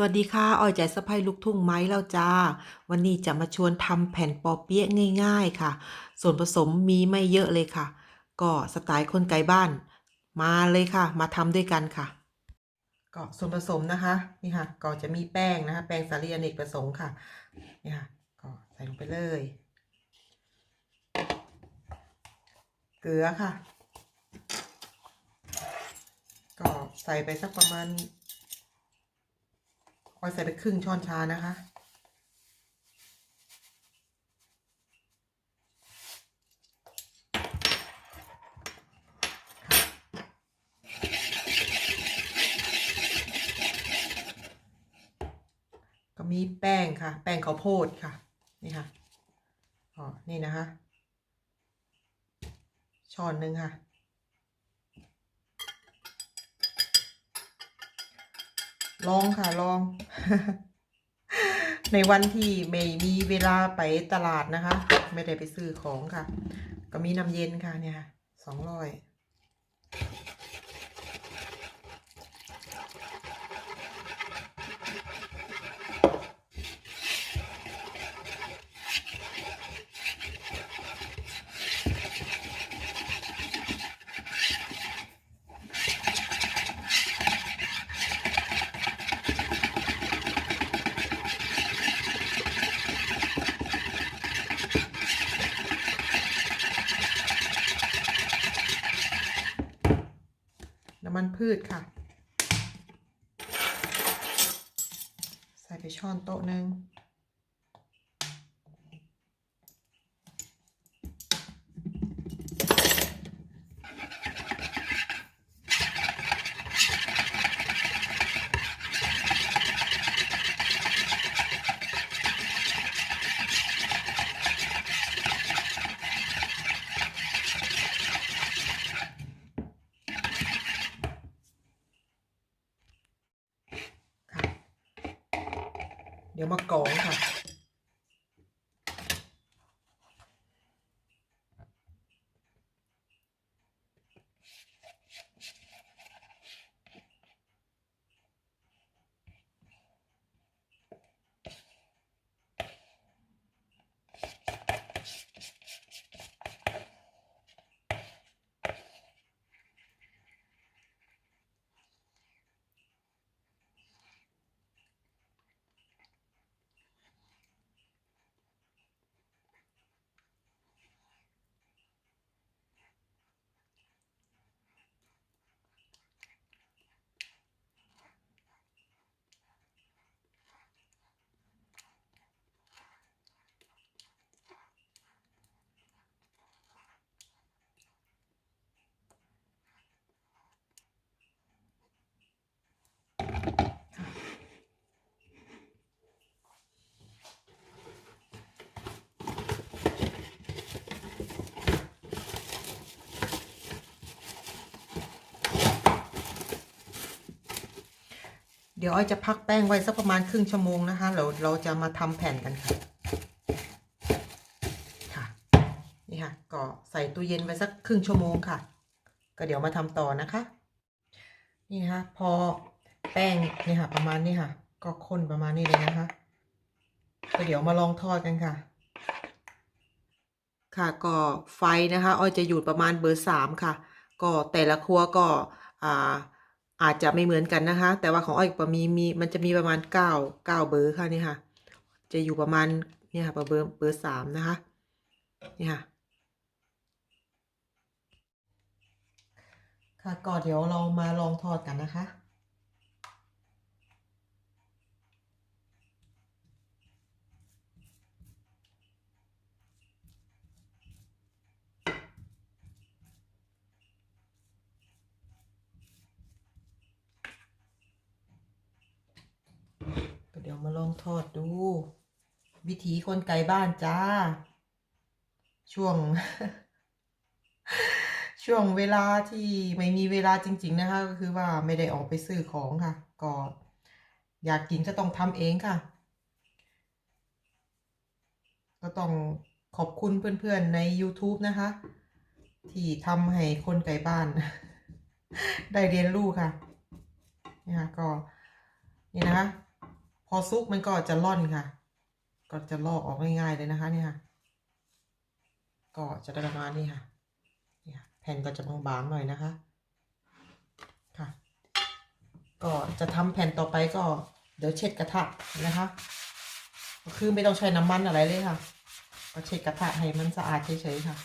สวัสดีค่ะออยใจสะพายลูกทุ่งไม้แล้วจ้า วันนี้จะมาชวนทำแผ่นปอเปี๊ยะง่าย ๆค่ะ ส่วนผสมมีไม่เยอะเลยค่ะ ก็สไตล์คนไกลบ้าน มาเลยค่ะ มาทำด้วยกันค่ะ ก็ส่วนผสมนะคะนี่ค่ะ ก็จะมีแป้งนะคะ แป้งสาลีอเนกประสงค์ค่ะนี่ค่ะ ก็ใส่ลงไปเลย เกลือค่ะ ก็ใส่ไปสักประมาณ ออยใส่ไปครึ่งช้อนชานะคะ ก็มีแป้งค่ะ แป้งข้าวโพดค่ะ นี่ค่ะ อ๋อ นี่นะคะ ช้อนหนึ่งค่ะ ลองค่ะลอง ในวันที่ไม่มีเวลาไปตลาดนะคะ ไม่ได้ไปซื้อของค่ะ ก็มีน้ำเย็นค่ะเนี่ยค่ะสองร้อย น้ำมันพืชค่ะ ใส่ไปช้อนโต๊ะหนึ่ง มากองค่ะ เดี๋ยวอ้อยจะพักแป้งไว้สักประมาณครึ่งชั่วโมงนะคะเราเราจะมาทำแผ่นกันค่ะ ค่ะ นี่ค่ะ ก็ใส่ตู้เย็นไว้สักครึ่งชั่วโมงค่ะ ก็เดี๋ยวมาทำต่อนะคะ นี่นะคะพอแป้งนี่ค่ะ ประมาณนี้ค่ะ ก็ข้นประมาณนี้เลยนะคะ ก็เดี๋ยวมาลองทอดกันค่ะ ค่ะก็ไฟนะคะอ้อยจะอยู่ประมาณเบอร์สามค่ะ ก็แต่ละครัวก็อ่า อาจจะไม่เหมือนกันนะคะ แต่ว่าของอ้อยก็มีมีมันจะมีประมาณเก้าเก้าเบอร์ค่ะนี่ค่ะ จะอยู่ประมาณเนี่ยค่ะเบอร์เบอร์เบอร์สามนะคะนี่ค่ะค่ะก็เดี๋ยวเรามาลองทอดกันนะคะ ก็เดี๋ยวมาลอง ทอดดู วิถีคนไกลบ้านจ้า ช่วง ช่วงเวลาที่ไม่มีเวลาจริง ๆ นะคะ ก็คือว่าไม่ได้ออกไปซื้อของค่ะ ก็อยากกินก็ต้องทำเองค่ะ ก็ต้องขอบคุณเพื่อนๆใน YouTube นะคะ ที่ทำให้คนไกลบ้าน ได้เรียนรู้ค่ะนี่ค่ะก็นี่นะคะ พอซุกมันก็จะล่อนค่ะ ก็จะลอกออกง่ายๆเลยนะคะเนี่ยค่ะ ก็จะได้ประมาณนี้ค่ะนี่ค่ะแผ่นก็จะบางๆหน่อยนะคะ ค่ะ ก็จะทำแผ่นต่อไปก็เดี๋ยวเช็ดกระทะนะคะ ก็คือไม่ต้องใช้น้ำมันอะไรเลยค่ะ ก็เช็ดกระทะให้มันสะอาดเฉยๆค่ะ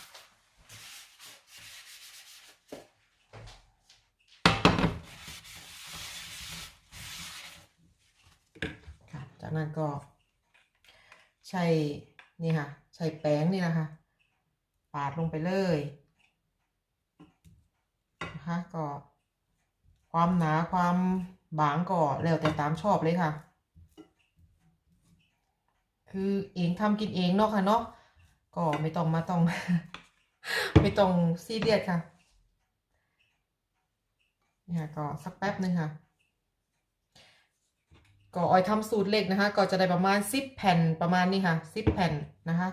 ค่ะ จากนั้นก็ ใช้นี่ค่ะ ใช้แป้งนี่นะคะ ปาดลงไปเลยนะคะก็ ความหนาความบางก็แล้วแต่ตามชอบเลยค่ะ คือเองทำกินเองเนาะค่ะเนาะก็ไม่ต้องมาต้อง ไม่ต้องซีเรียสค่ะนี่ค่ะก็สักแป๊บหนึ่งค่ะ ก็ออยทำสูตรเล็กนะคะ ก็จะได้ประมาณสิบแผ่นประมาณนี้ค่ะสิบแผ่นนะคะ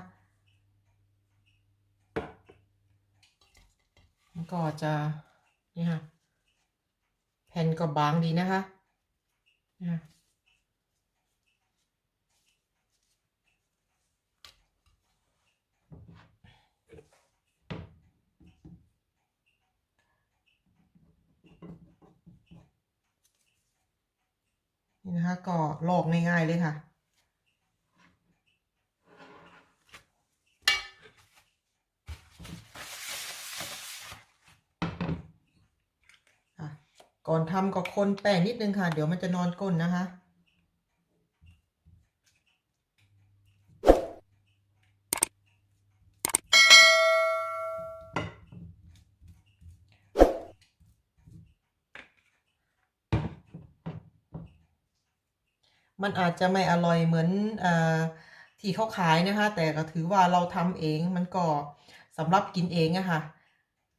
ก็จะนี่ค่ะแผ่นก็บางดีนะคะนะคะนี่นะคะ ก็ลอกง่ายๆเลยค่ะค่ะ ก่อนทำก็คนแป้งนิดนึงค่ะ เดี๋ยวมันจะนอนก้นนะคะ มันอาจจะไม่อร่อยเหมือนอที่เขาขายนะคะ แต่ก็ถือว่าเราทำเองมันก็สำหรับกินเองอะค่ะ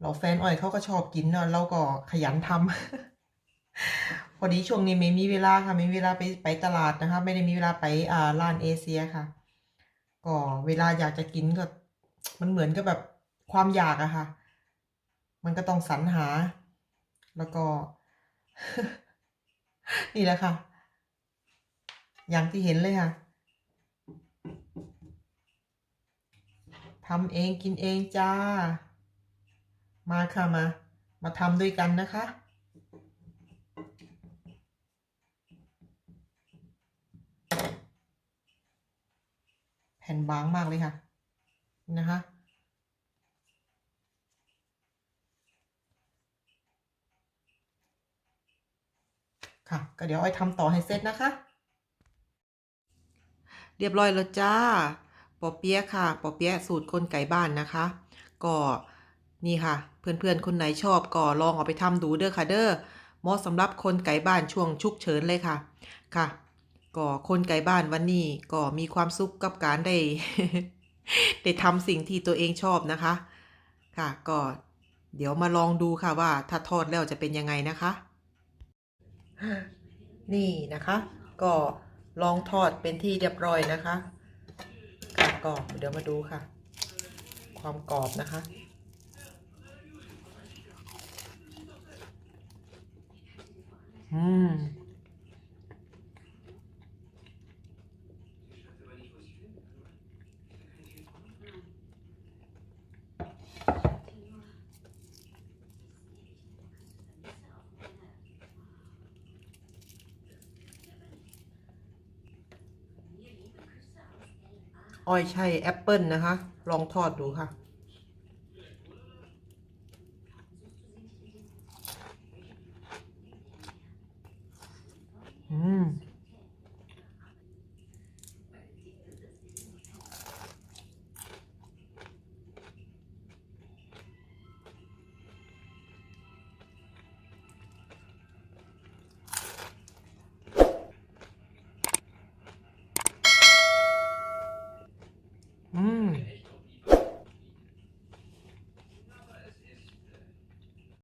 เราแฟนอ้อยเขาก็ชอบกินเนาะเราก็ขยันทำพอดีช่วงนี้ไม่มีเวลาค่ะไม่มีเวลาไปไปตลาดนะคะ ไม่ได้มีเวลาไปอ่าร้านเอเชียค่ะ ก็เวลาอยากจะกินก็ มันเหมือนกับแบบความอยากอะค่ะ มันก็ต้องสรรหา แล้วก็ นี่แหละค่ะ อย่างที่เห็นเลยค่ะทำเองกินเองจ้า มาค่ะมา มาทำด้วยกันนะคะ แผ่นบางมากเลยค่ะนะคะค่ะก็เดี๋ยวอ้อยทำต่อให้เสร็จนะคะ เรียบร้อยแล้วจ้าปอเปี๊ยะค่ะปอเปี๊ยะสูตรคนไก่บ้านนะคะ ก็นี่ค่ะ เพื่อนๆ คนไหนชอบก็ลองเอาไปทำดูเด้อค่ะเด้อเหมาะสำหรับคนไก่บ้านช่วงชุกเฉินเลยค่ะค่ะ ก็คนไก่บ้านวันนี้ก็มีความสุขกับการได้ได้ทำสิ่งที่ตัวเองชอบนะคะ ค่ะ ก็เดี๋ยวมาลองดูค่ะว่าถ้าทอดแล้วจะเป็นยังไงนะคะ นี่นะคะ ก็ ลองทอดเป็นที่เรียบร้อยนะคะการกรอบเดี๋ยวมาดูค่ะ ความกรอบนะคะ อืม อ้อยใช่แอปเปิลนะคะ ลองทอดดูค่ะ